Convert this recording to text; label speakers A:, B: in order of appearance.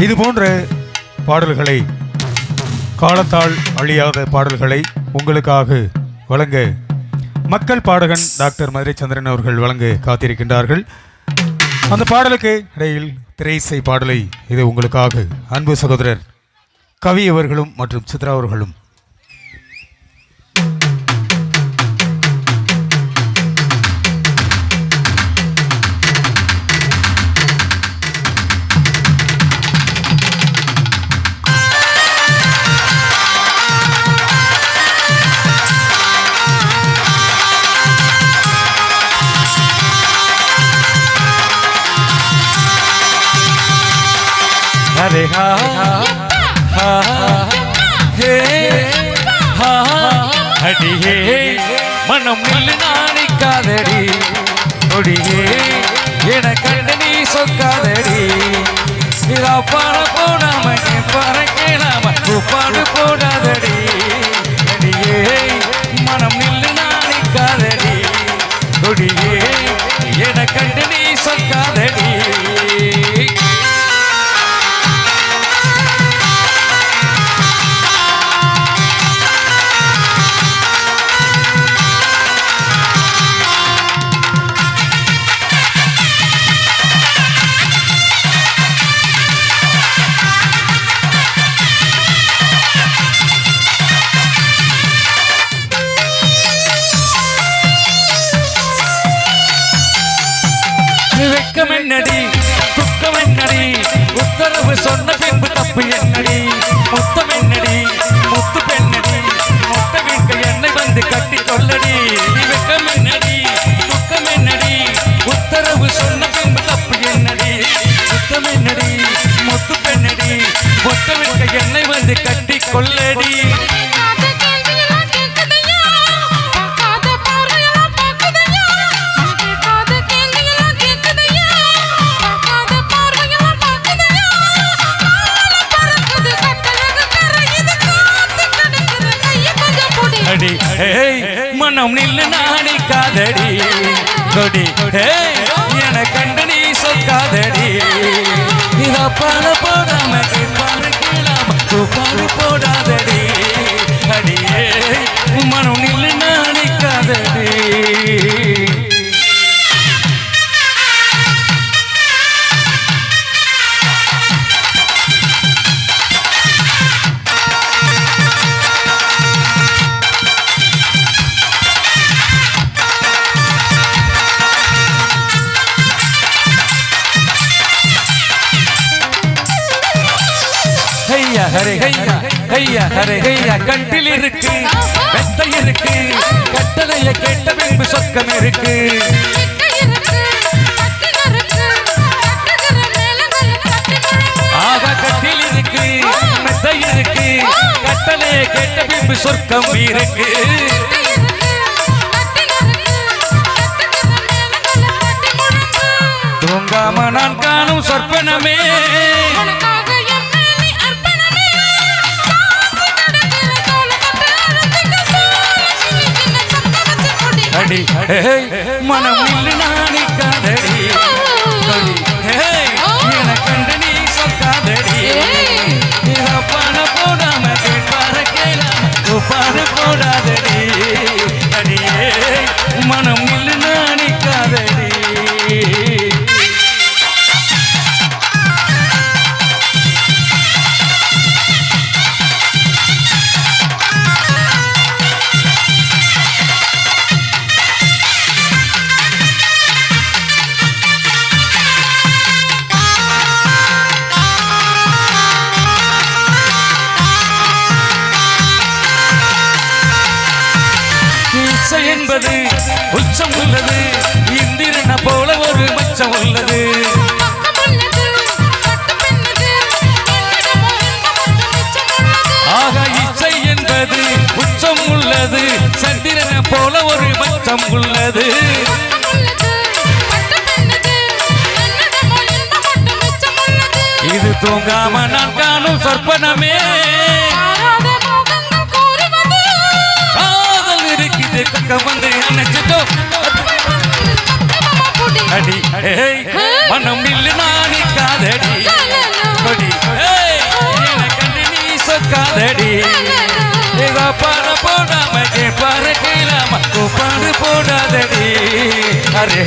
A: இது போன்ற பாடல்களை காலத்தால் அழியாத பாடல்களை உங்களுக்காக வழங்க மக்கள் பாடகன் டாக்டர் மதுரை சந்திரன் அவர்கள் வழங்க காத்திருக்கின்றார்கள். அந்த பாடலுக்கு இடையில் திரைசை பாடலை இது உங்களுக்காக அன்பு சகோதரர் கவி அவர்களும் மற்றும் சித்ரா அவர்களும்
B: அரே ஹா ஹா ஹே ஹா அடி ஹே மனம் நில்லு நாணிக்காதடி ஒடியே என கண்டு நீ சொக்காதடி இதா பாட போடாம பறக்கலாம பாடு போடாதடி அடியே மனம் நில்லு நாணிக்காதடி ஒடியே என கண்டு நீ சொக்காத என்னடி? துக்கம் என்னடி? உத்தரவு சொன்ன பின்பு தப்பு என்னடி? முத்தம் என்னடி? முத்து பெண்ணடி. மொத்த வீட்டு என்னை வந்து கட்டி சொல்லடி. வெக்கம் என்னடி? துக்கம் என்னடி? உத்தரவு சொன்ன பின்பு தப்பு என்னடி? சுத்தம் என்னடி? முத்து பெண்ணடி. மொத்த வீட்டு என்னை வந்து கட்டி கொள்ளடி. காதடி கொடி. என கண்டு நீ சொக்காதடி இத பாட போடாம பாட கீழாம போடாதடி. ஹரே ஹையா ஹையா ஹரே ஹையா கட்டில் இருக்கு வெத்தை இருக்கு கட்டளைய கேட்ட பின்பு சொக்கம் இருக்கு.
C: கட்டில் இருக்கு
B: மெத்தை இருக்கு கட்டளைய கேட்ட பின்பு சொர்க்கம் இருக்கு. தூங்காம நான் காணும் சொற்பனமே ஏய், மனம் நாணி காதடி மிச்சம் உள்ளது. ஆக இசை என்பது உச்சம் உள்ளது. சந்திரனை போல ஒரு மச்சம் உள்ளது. மனம் இல்லை நானி காதடி. கொடி கண்டு நீ சொக்காதடி ஏதோ பாட போடாம பாரு கேளாம பாடு போடாதடி. அரே